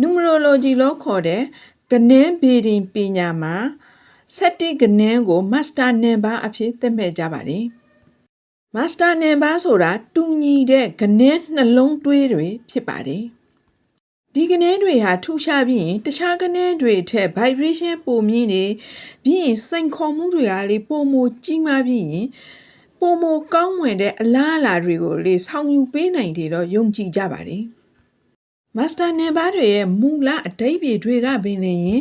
numerology လို့ခေါ်တဲ့ကနင်းဘေဒင်ပညာမှာ7ကနင်းကို master နံပါတ်အဖြစ်သတ်မှတ်ကြပါတယ်။ master နံပါတ်ဆိုတာတူညီတဲ့ကနင်းနှလုံးသွေးတွေဖြစ်ပါတယ်။ဒီကနင်းတွေဟာထူးခြားပြီးရင်တခြားကနင်းတွေထက် vibration ပိုမြင့်နေပြီးရင်စိန်ခေါ်မှုတွေကလေပိုမိုကြီးမားပြီးရင်ပိုမိုကောင်းမွန်တဲ့အလားအလာတွေကိုလေဆောင်ယူပေးနိုင်တယ်တော့ယုံကြည်ကြပါတယ်။ master နံပါတ်တွေရဲ့မူလအဓိပ္ပာယ်တွေကပင်လျင်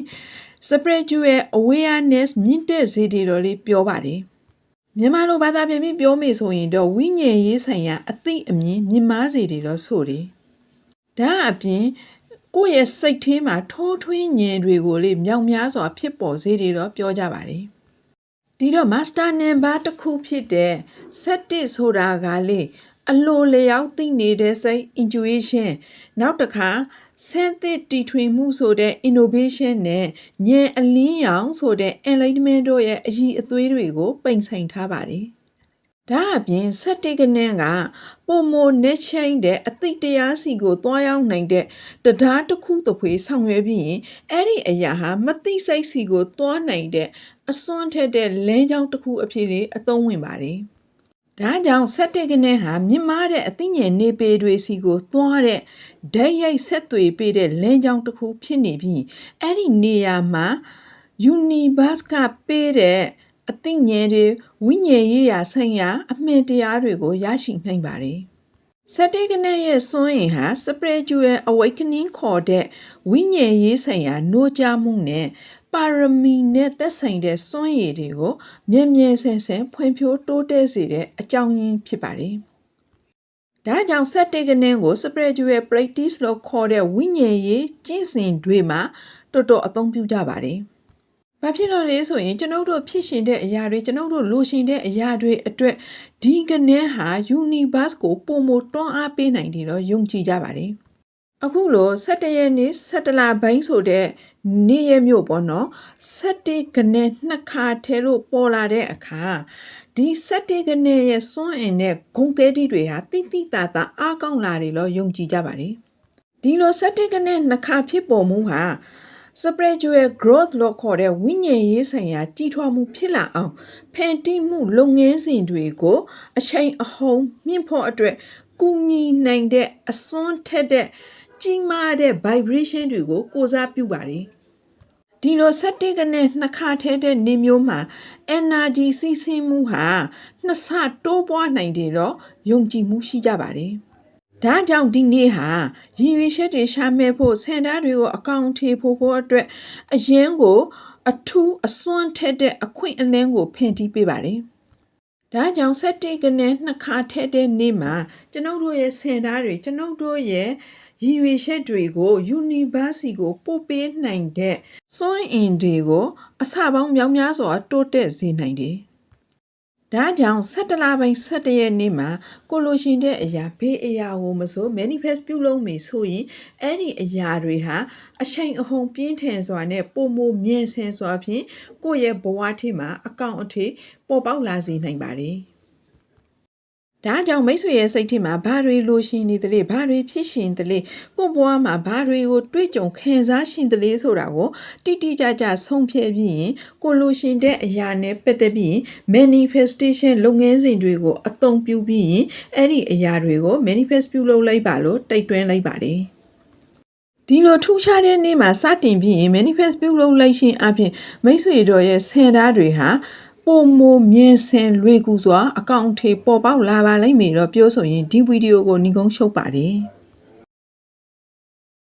spiritual awareness မြင့်တက်စေတယ်တော့လေပြောပါတယ်။မြန်မာလိုဘာသာပြန်ပြီးပြောမယ်ဆိုရင်တော့ဝိညာဉ်ရေးဆိုင်ရာအသိအမြင်မြင့်မားစေတယ်တော့ဆိုတယ်။ဒါအပြင်ကိုယ့်ရဲ့စိတ်ထဲမှာထိုးထွင်းဉာဏ်တွေကိုလေမြောက်များစွာဖြစ်ပေါ်စေတယ်တော့ပြောကြပါတယ်။ဒီတော့ master number တစ်ခုဖြစ်တဲ့7ဆိုတာကလေ အလိုလျောက်သိနေတဲ့စိတ် intuition နောက်တစ်ခါဆန်းသစ်တီထွင်မှုဆိုတဲ့ innovation နဲ့ဉာဏ်အလင်းရောင်ဆိုတဲ့ enlightenment တို့ရဲ့အည်အသွေးတွေကိုပိန်ဆိုင်ထားပါတယ်။ဒါအပြင်စက်တေကနန်းကပုံမနေချိန်တဲ့အသိတရားစီကိုတွားရောက်နိုင်တဲ့တရားတစ်ခုတစ်ဖွေဆောင်ရွက်ပြီးရင်အဲ့ဒီအရာဟာမသိစိတ်စီကိုတွားနိုင်တဲ့အစွန်းထက်တဲ့လမ်းကြောင်းတစ်ခုအဖြစ်လေးအသုံးဝင်ပါတယ်။ ဒါကြောင့်ဆက်တက်ကနေဟာမြင့်မားတဲ့အသိဉာဏ်နေပေတွေစီကိုသွားတဲ့ဓာတ်ရိုက်ဆက်သွေပေးတဲ့လမ်းကြောင်းတစ်ခုဖြစ်နေပြီးအဲ့ဒီနေရာမှာ universe ကပေးတဲ့အသိဉာဏ်တွေဝိညာဉ်ရေးရာဆိုင်ရာအမှန်တရားတွေကိုရရှိနိုင်ပါတယ်။ စတေကနဲ့ရဲ့စွန့်ရင်ဟာ spiritual awakening ခေါ်တဲ့ဝိညာဉ်ရေးဆိုင်ရာနှိုးကြားမှုနဲ့ပါရမီနဲ့သက်ဆိုင်တဲ့စွန့်ရည်တွေကိုမြဲမြဲဆန်ဆန်ဖွံ့ဖြိုးတိုးတက်စေတဲ့အကြောင်းရင်းဖြစ်ပါတယ်။ဒါကြောင့်စက်တေကနင်းကို spiritual practice လို့ခေါ်တဲ့ဝိညာဉ်ရေးကျင့်စဉ်တွေမှာတော်တော်အသုံးပြုကြပါတယ်။ ဘာဖြစ်လို့လဲဆိုရင်ကျွန်ုပ်တို့ဖြစ်ရှင်တဲ့အရာတွေကျွန်ုပ်တို့လိုရှင်တဲ့အရာတွေအတွက်ဒီကနန်းဟာ universe ကိုပုံမတွန်းအားပေးနိုင်တယ်တော့ယုံကြည်ကြပါတယ်။အခုလို17ရက်နေ့17လပိုင်းဆိုတဲ့နေ့ရက်မျိုးပေါ့နော်17ကနေနှစ်ခါထဲလို့ပေါ်လာတဲ့အခါဒီ17ကနေရဲ့စွန့်အင်နဲ့ဂုံသေးတိတွေဟာတိတိတသာအားကောင်းလာတယ်လို့ယုံကြည်ကြပါတယ်ဒီလို17ကနေနှစ်ခါဖြစ်ပေါ်မှုဟာ spiritual growth လို့ခေါ်တဲ့ဝိညာဉ်ရေးဆိုင်ရာကြီးထွားမှုဖြစ်လာအောင်ဖန်တီးမှုလုပ်ငန်းစဉ်တွေကိုအချိန်အဟုန်မြင့်ဖို့အတွက်ကူညီနိုင်တဲ့အစွန်းထက်တဲ့ကြီးမားတဲ့ vibration တွေကိုကိုစားပြုပါတယ်ဒီလိုဆက်တေကနဲ့နှစ်ခါထဲတဲ့နေမျိုးမှာ energy စီးဆင်းမှုဟာနှစ်ဆတိုးပွားနိုင်တယ်တော့ယုံကြည်မှုရှိကြပါတယ် ဒါကြောင့်ဒီနေ့ဟာရည်ရွယ်ချက်တွေရှာမဲ့ဖို့စင်တာတွေကိုအကောင့်ထေဖို့ဖို့အတွက်အရင်ကိုအထူးအစွမ်းထက်တဲ့အခွင့်အလင်းကိုဖန်တီးပေးပါတယ်။ဒါကြောင့်ဆက်တေကနေနှစ်ခါထက်တဲ့နေ့မှာကျွန်ုပ်တို့ရဲ့စင်သားတွေကျွန်ုပ်တို့ရဲ့ရည်ရွယ်ချက်တွေကို University ကိုပို့ပေးနိုင်တဲ့စွမ်းအင်တွေကိုအစပေါင်းမြောက်များစွာတိုးတက်စေနိုင်တယ် ဒါကြောင့်17လပိုင်း17ရက်နေ့မှာကိုလိုရှင်တဲ့အရာဘေးအရာကိုမဆို manifest ပြုလုပ်မယ်ဆိုရင်အဲ့ဒီအရာတွေဟာအချိန်အဟုန်ပြင်းထန်စွာနဲ့ပုံမမြင့်ဆန်စွာဖြင့်ကိုယ့်ရဲ့ဘဝထဲမှာအကောင့်အထေပေါ်ပေါက်လာစေနိုင်ပါတယ်။ ဒါကြောင့်မိတ်ဆွေရဲ့စိတ်ထဲမှာဘာတွေလိုရှင်နေသလဲဘာတွေဖြစ်ရှင်သလဲကိုဘွားမှာဘာတွေကိုတွေ့ကြုံခံစားရှင်သလဲဆိုတာကိုတိတိကျကျဆုံးဖြတ်ပြီးရင်ကိုလိုရှင်တဲ့အရာနဲ့ပတ်သက်ပြီး manifestation လုပ်ငန်းစဉ်တွေကိုအသုံးပြုပြီးရင်အဲ့ဒီအရာတွေကို manifest ပြုလုပ်လိုက်ပါလို့တိုက်တွန်းလိုက်ပါတယ်ဒီလိုထူးခြားတဲ့နေ့မှာစတင်ပြီးရင် manifest ပြုလုပ်လိုက်ခြင်းအပြင်မိတ်ဆွေတို့ရဲ့ဆန္ဒတွေဟာ ပုံမမြင်ဆင်လွေကူစွာအကောင့်ထေပေါ်ပေါက်လာပါလိမ့်မယ်တော့ပြောဆိုရင်ဒီဗီဒီယိုကိုညီကုန်းရှုပ်ပါတယ်။